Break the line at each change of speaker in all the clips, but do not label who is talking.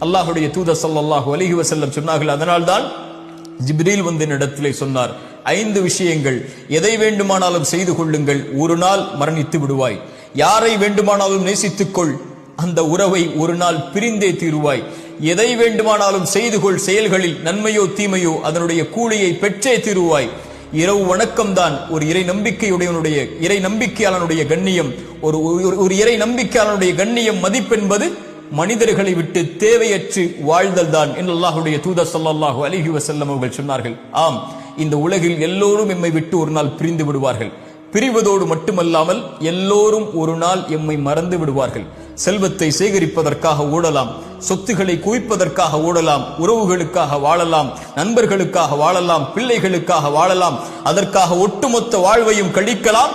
அல்லாஹுடைய தூத சல்லாஹு அலிஹி வசல்லம் சொன்னார்கள். அதனால்தான் ஜிப்ரீல் வந்து இடத்திலே சொன்னார் ஐந்து விஷயங்கள் எதை வேண்டுமானாலும் செய்து கொள்ளுங்கள். ஒரு நாள் மரணித்து விடுவாய். யாரை வேண்டுமானாலும் நேசித்துக்கொள் அந்த உறவை ஒரு நாள் பிரிந்தே தீருவாய். எதை வேண்டுமானாலும் செய்து கொள். செயல்களில் நன்மையோ தீமையோ அதனுடைய கூலியை பெற்றே தீருவாய். இரவு வணக்கம்தான். ஒரு இறை நம்பிக்கையுடையவனுடைய இறை நம்பிக்கையாளனுடைய கண்ணியம். ஒரு ஒரு- ஒரு இறை நம்பிக்கையாளனுடைய கண்ணியம் மதிப்பென்பது மனிதர்களை விட்டு தேவையற்று வாழ்தல் தான் என்று அல்லாஹுடைய தூதர் ஸல்லல்லாஹு அலிஹி வசல்லம் அவர்கள் சொன்னார்கள். ஆம் இந்த உலகில் எல்லோரும் எம்மை விட்டு ஒரு நாள் பிரிந்து விடுவார்கள். பிரிவதோடு மட்டுமல்லாமல் எல்லோரும் ஒரு நாள் எம்மை மறந்து விடுவார்கள். செல்வத்தை சேகரிப்பதற்காக ஓடலாம் சொத்துக்களை குவிப்பதற்காக ஓடலாம் உறவுகளுக்காக வாழலாம் நண்பர்களுக்காக வாழலாம் பிள்ளைகளுக்காக வாழலாம் அதற்காக ஒட்டுமொத்த வாழ்வையும் கழிக்கலாம்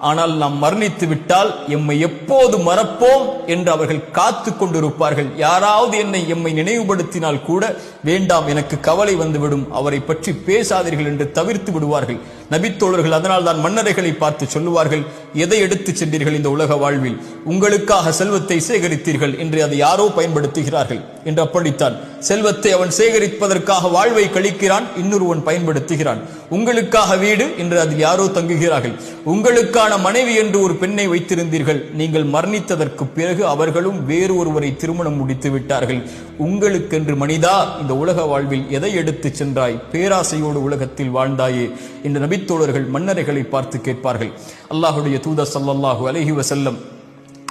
ஆனால் நாம் மரணித்து விட்டால் எம்மை எப்போது மறப்போம் என்று அவர்கள் காத்து கொண்டிருப்பார்கள். யாராவது என்னை எம்மை நினைவுபடுத்தினால் கூட வேண்டாம் எனக்கு கவலை வந்துவிடும் அவரை பற்றி பேசாதீர்கள் என்று தவிர்த்து விடுவார்கள். நபித்தோழர்கள் அதனால் தான் மன்னரைகளை பார்த்து சொல்லுவார்கள் எதை எடுத்துச் சென்றீர்கள் இந்த உலக வாழ்வில்? உங்களுக்காக செல்வத்தை சேகரித்தீர்கள் என்று அதை யாரோ பயன்படுத்துகிறார்கள் என்று அப்படித்தான். செல்வத்தை அவன் சேகரிப்பதற்காக வாழ்வை கழிக்கிறான் இன்னொருவன் பயன்படுத்துகிறான். உங்களுக்காக வீடு என்று அதில் யாரோ தங்குகிறார்கள். உங்களுக்கான மனைவி என்று ஒரு பெண்ணை வைத்திருந்தீர்கள். நீங்கள் மரணித்ததற்கு பிறகு அவர்களும் வேறு ஒருவரை திருமணம் முடித்து விட்டார்கள். உங்களுக்கென்று மனிதா இந்த உலக வாழ்வில் எதை எடுத்துச் சென்றாய்? பேராசையோடு உலகத்தில் வாழ்ந்தாயே என்று நபித்தோழர்கள் மன்னரைகளை பார்த்து கேட்பார்கள். அல்லாஹுடைய தூத ஸல்லல்லாஹு அலஹி வசல்லம்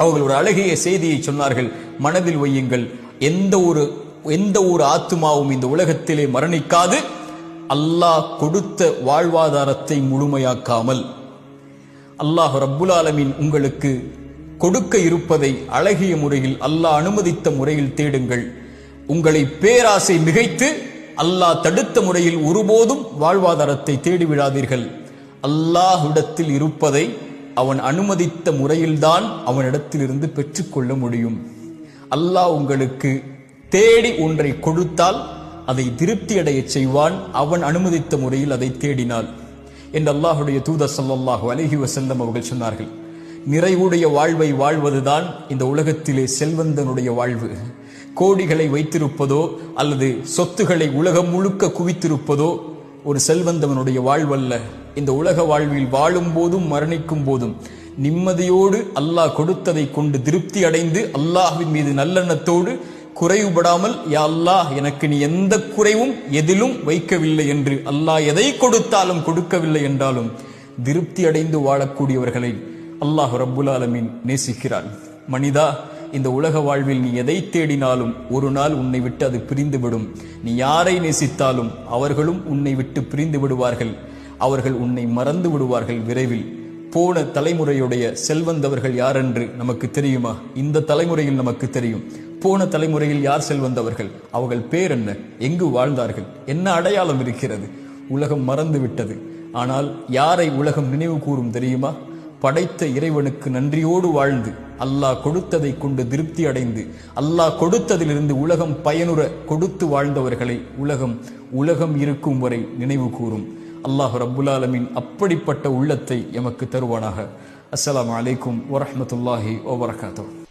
அவர்கள் ஒரு அழகிய செய்தியை சொன்னார்கள். மனதில் வையுங்கள். எந்த ஒரு எந்த ஒரு ஆத்துமாவும் இந்த உலகத்திலே மரணிக்காது. அல்லாஹ் கொடுத்த வாழ்வாதாரத்தை முழுமையாக்காமல். அல்லாஹ் ரப்புல் ஆலமீன் உங்களுக்கு கொடுக்க இருப்பதை அழகிய முறையில் அல்லாஹ் அனுமதித்த முறையில் தேடுங்கள். உங்களை பேராசை மிகைத்து அல்லாஹ் தடுத்த முறையில் ஒருபோதும் வாழ்வாதாரத்தை தேடி விடாதீர்கள் அல்லாஹ்விடத்தில் இருப்பதை அவன் அனுமதித்த முறையில்தான் அவனிடத்திலிருந்து பெற்றுக்கொள்ள முடியும். அல்லாஹ் உங்களுக்கு தேடி ஒன்றை கொடுத்தால் அதை திருப்தி செய்வான். அவன் அனுமதித்த முறையில் அதை தேடினாள். என்று அல்லாஹுடைய தூதர் சல்லாஹூ அலஹி வசந்தம் அவர்கள் சொன்னார்கள். நிறைவுடைய வாழ்வை வாழ்வதுதான் இந்த உலகத்திலே செல்வந்தனுடைய வாழ்வு. கோடிகளை வைத்திருப்பதோ அல்லது சொத்துக்களை உலகம் முழுக்க குவித்திருப்பதோ ஒரு செல்வந்தவனுடைய வாழ்வல்ல. இந்த உலக வாழ்வில் வாழும் போதும் மரணிக்கும் போதும் நிம்மதியோடு அல்லாஹ் கொடுத்ததை கொண்டு திருப்தி அடைந்து அல்லாஹின் மீது நல்லெண்ணத்தோடு குறைவுபடாமல் யா அல்லாஹ் எனக்கு நீ எந்த குறைவும் எதிலும் வைக்கவில்லை என்று அல்லாஹ் எதை கொடுத்தாலும் கொடுக்கவில்லை என்றாலும் திருப்தி அடைந்து வாழக்கூடியவர்களை அல்லாஹ் ரப்புல் ஆலமீன் நேசிக்கிறான். மனிதா இந்த உலக வாழ்வில் நீ எதை தேடினாலும் ஒரு நாள் உன்னை விட்டு அது பிரிந்துவிடும். நீ யாரை நேசித்தாலும் அவர்களும் உன்னை விட்டு பிரிந்து விடுவார்கள். அவர்கள் உன்னை மறந்து விடுவார்கள் விரைவில். போன தலைமுறையுடைய செல்வந்தவர்கள் யாரென்று நமக்கு தெரியுமா? இந்த தலைமுறையில் நமக்கு தெரியும். போன தலைமுறையில் யார் செல்வந்தவர்கள்? அவர்கள் பேர் என்ன? எங்கு வாழ்ந்தார்கள்? என்ன அடையாளம் இருக்கிறது? உலகம் மறந்து விட்டது ஆனால் யாரை உலகம் நினைவு கூறும் தெரியுமா? படைத்த இறைவனுக்கு நன்றியோடு வாழ்ந்து அல்லாஹ் கொடுத்ததை கொண்டு திருப்தி அடைந்து அல்லாஹ் கொடுத்ததிலிருந்து உலகம் பயனுற கொடுத்து வாழ்ந்தவர்களை உலகம் உலகம் இருக்கும் வரை நினைவு கூறும். அல்லாஹ் ரபுல்லாலமின் அப்படிப்பட்ட உள்ளத்தை எமக்கு தருவானாக. அஸ்ஸலாமு அலைக்கும் வரஹ்மத்துல்லாஹி வபரகாத்துஹு.